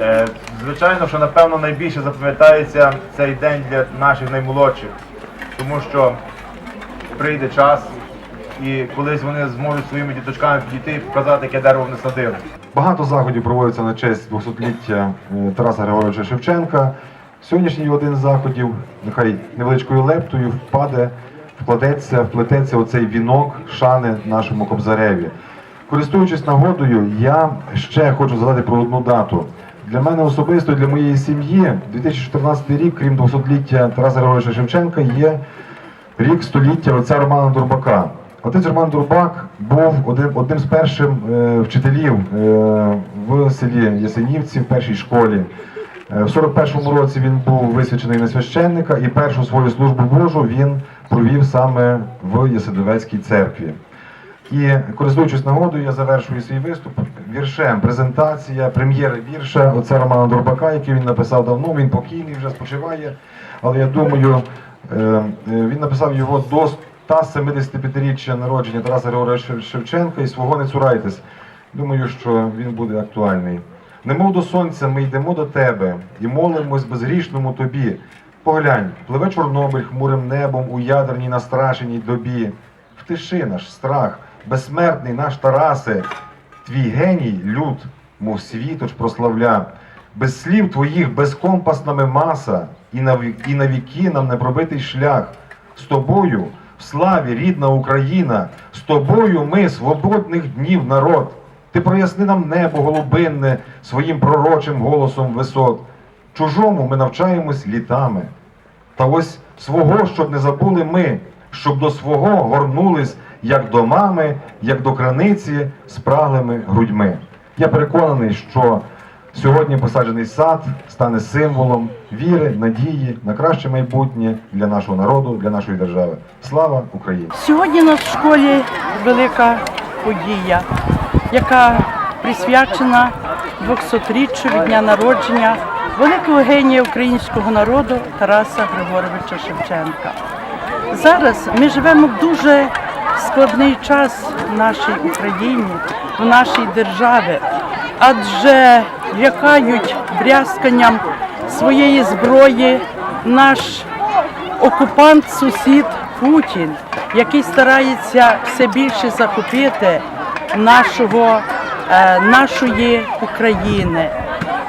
Е, Звичайно, що напевно найбільше запам'ятається цей день для наших наймолодших, тому що прийде час, і колись вони зможуть своїми діточками підійти і показати, яке дерево вони садили. Багато заходів проводиться на честь 200-ліття е, Тараса Григоровича Шевченка. Сьогоднішній один з заходів, нехай невеличкою лептою впаде, вкладеться, вплететься оцей вінок шани нашому кобзареві. Користуючись нагодою, я ще хочу згадати про одну дату. Для мене особисто, для моєї сім'ї, 2014 рік, крім 200-ліття Тараса Григоровича Шевченка, є рік століття отця Романа Дурбака. Отець Роман Дурбак був одним, одним з перших е, вчителів е, в селі Ясенівці в першій школі. Е, в 41-му році він був висвячений на священника і першу свою службу Божу він провів саме в Ясидовецькій церкві. І користуючись нагодою, я завершую свій виступ віршем. Презентація прем'єри вірша отця Романа Дурбака, який він написав давно. Він покійний, вже спочиває. Але я думаю, е, е, він написав його до 175-річчя народження Тараса Григоровича Шевченка і свого не цурайтесь. Думаю, що він буде актуальний. Немов до сонця ми йдемо до тебе і молимось безгрішному тобі. Поглянь, пливе Чорнобиль хмурим небом у ядерній настрашеній добі. Втиши наш страх, безсмертний наш Тарасе, твій геній люд, мов світоч прославля. Без слів твоїх безкомпасна ми маса, і на, і на віки нам не пробитий шлях. З тобою в славі рідна Україна, з тобою ми свободних днів народ. Ти проясни нам небо голубинне своїм пророчим голосом висот. Чужому ми навчаємось літами. Та ось свого, щоб не забули ми, щоб до свого горнулись, як до мами, як до краниці з праглими грудьми. Я переконаний, що сьогодні посаджений сад стане символом віри, надії на краще майбутнє для нашого народу, для нашої держави. Слава Україні! Сьогодні у нас в школі велика подія, яка присвячена 200-річчю від дня народження великого генія українського народу Тараса Григоровича Шевченка. Зараз ми живемо в дуже складний час в нашій Україні, в нашій державі, адже лякають брязканням своєї зброї наш окупант, сусід Путін, який старається все більше захопити нашого, е, нашої України.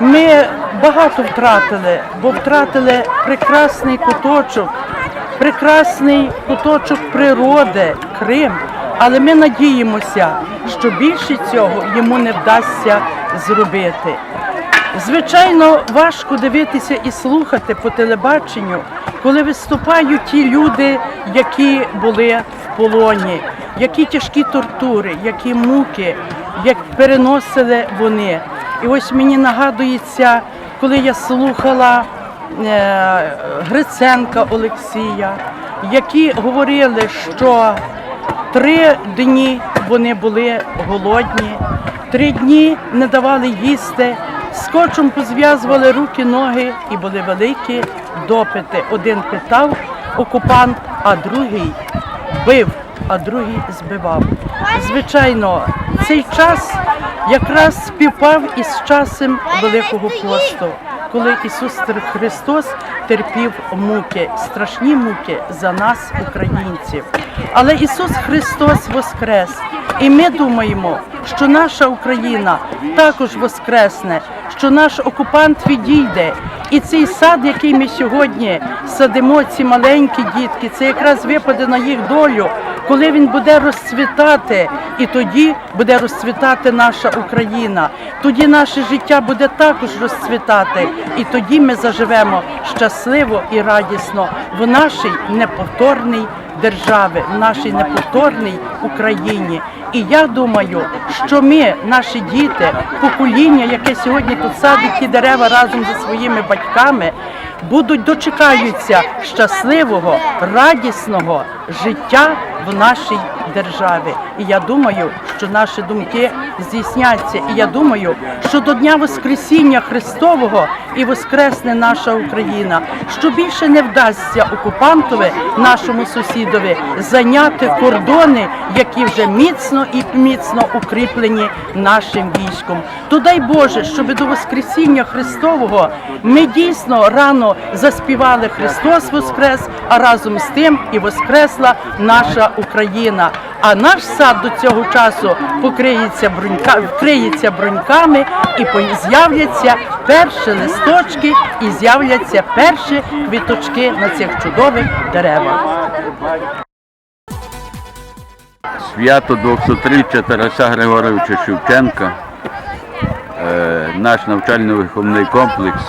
Ми багато втратили, бо втратили прекрасний куточок, прекрасний куточок природи, Крим. Але ми надіємося, що більше цього йому не вдасться зробити. Звичайно, важко дивитися і слухати по телебаченню, коли виступають ті люди, які були в полоні, які тяжкі тортури, які муки, як переносили вони. І ось мені нагадується, коли я слухала Гриценка Олексія, які говорили, що Три дні вони були голодні, три дні не давали їсти, скотчем позв'язували руки, ноги і були великі допити. Один питав окупант, а другий бив, а другий збивав. Звичайно, цей час якраз співпав із часом Великого посту, коли Ісус Христос терпів муки, страшні муки за нас, українців. Але Ісус Христос воскрес, і ми думаємо, що наша Україна також воскресне, що наш окупант відійде. І цей сад, який ми сьогодні садимо, ці маленькі дітки, це якраз випаде на їх долю, коли він буде розцвітати, і тоді буде розцвітати наша Україна. Тоді наше життя буде також розцвітати, і тоді ми заживемо щасливо і радісно в нашій неповторній державі, в нашій неповторній Україні. І я думаю, що ми, наші діти, покоління, яке сьогодні тут садить ті дерева разом зі своїми батьками, будуть дочекаються щасливого, радісного життя в нашій державі. І я думаю, що наші думки здійсняться. І я думаю, що до Дня Воскресіння Христового і воскресне наша Україна, що більше не вдасться окупантові, нашому сусідові, зайняти кордони, які вже міцно і міцно укріплені нашим військом. То дай Боже, щоб до Воскресіння Христового ми дійсно рано заспівали Христос Воскрес, а разом з тим і воскресла наша Україна. А наш сад до цього часу покриється брунька, вкриється бруньками і з'являться перші листочки і з'являться перші квіточки на цих чудових деревах. Свято 200-річчя Тараса Григоровича Шевченка, е, наш навчально-виховний комплекс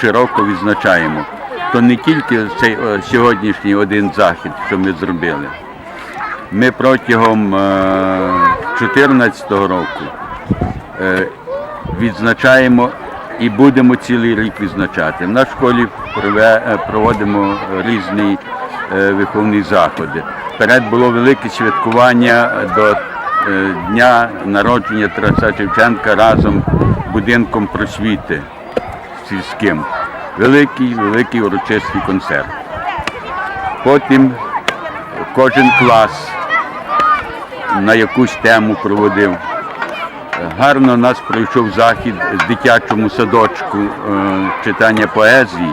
широко відзначаємо. То не тільки цей е, сьогоднішній один захід, що ми зробили. Ми протягом 2014 року е, відзначаємо і будемо цілий рік відзначати. На школі е, проводимо різні е, виховні заходи. Перед було велике святкування до е, дня народження Тараса Шевченка разом з будинком просвіти сільським. Великий, великий урочистий концерт. Потім кожен клас на якусь тему проводив. Гарно нас пройшов захід з дитячому садочку е, читання поезії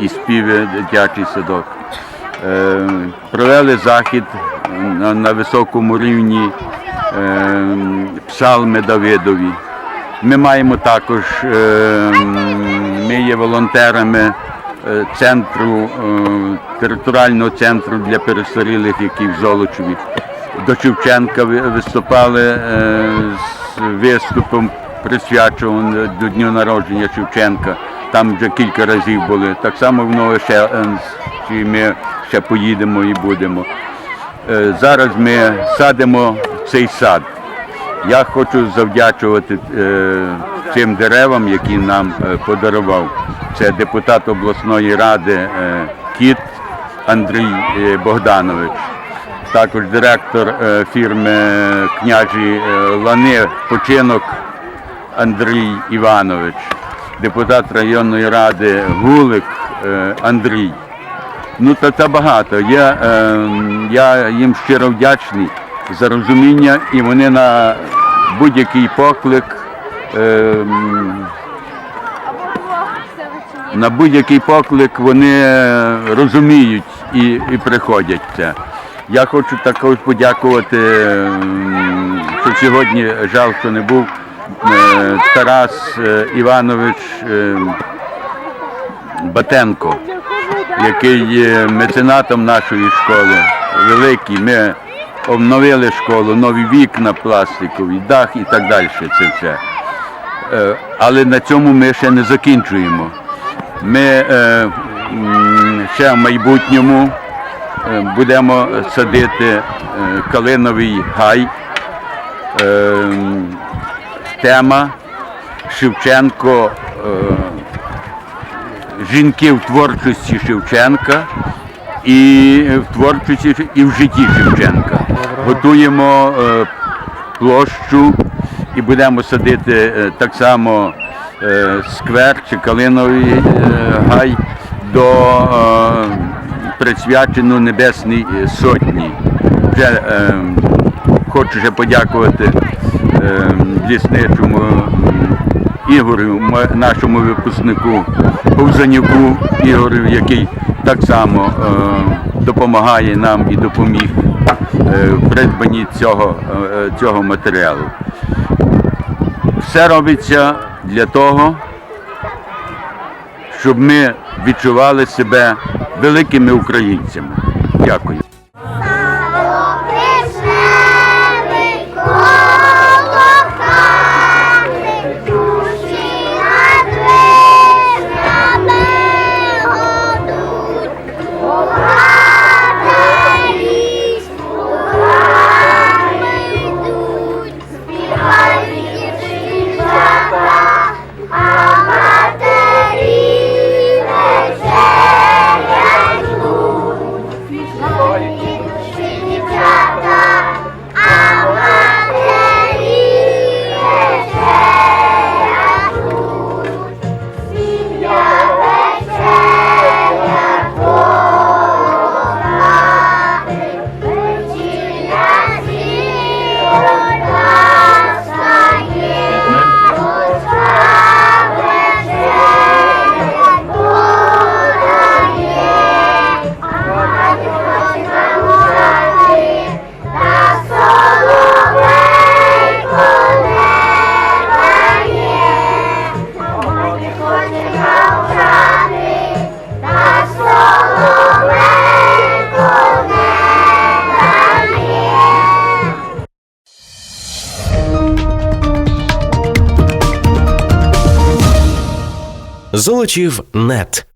і співи дитячий садок. Е, Провели захід на, високому рівні е, псалми Давидові. Ми маємо також, ми є волонтерами е, центру, е, територіального центру для перестарілих, який в Золочеві. До Шевченка виступали е, з виступом, присвяченим до дню народження Шевченка. Там вже кілька разів були. Так само в Новошенськ ми ще поїдемо і будемо. Зараз ми садимо цей сад. Я хочу завдячувати цим деревам, які нам е, подарував. Це депутат обласної ради е, Кіт Андрій е, Богданович, також директор фірми княжі Лани Починок Андрій Іванович, депутат районної ради Гулик Андрій. Ну та це багато. Я, я їм щиро вдячний за розуміння і вони на будь-який поклик. Е, на будь-який поклик вони розуміють і, і приходять це. Я хочу також подякувати, м, що сьогодні жаль, що не був е, Тарас е, Іванович е, Батенко який є меценатом нашої школи. Великий. Ми обновили школу, нові вікна пластикові, дах і так далі. Це все. Е, Але на цьому ми ще не закінчуємо. Ми е, ще в майбутньому е, будемо садити калиновий гай. Тема Шевченко. жінки в творчості Шевченка і в творчості і в житті Шевченка. Готуємо е, площу і будемо садити е, так само е, сквер чи калиновий е, гай до присвячену Небесній Сотні. Вже хочу ще подякувати лісничому Ігорю, нашому випускнику Повзанюку Ігорю, який так само допомагає нам і допоміг в придбанні цього, цього матеріалу. Все робиться для того, щоб ми відчували себе великими українцями. Дякую. Золочів нет.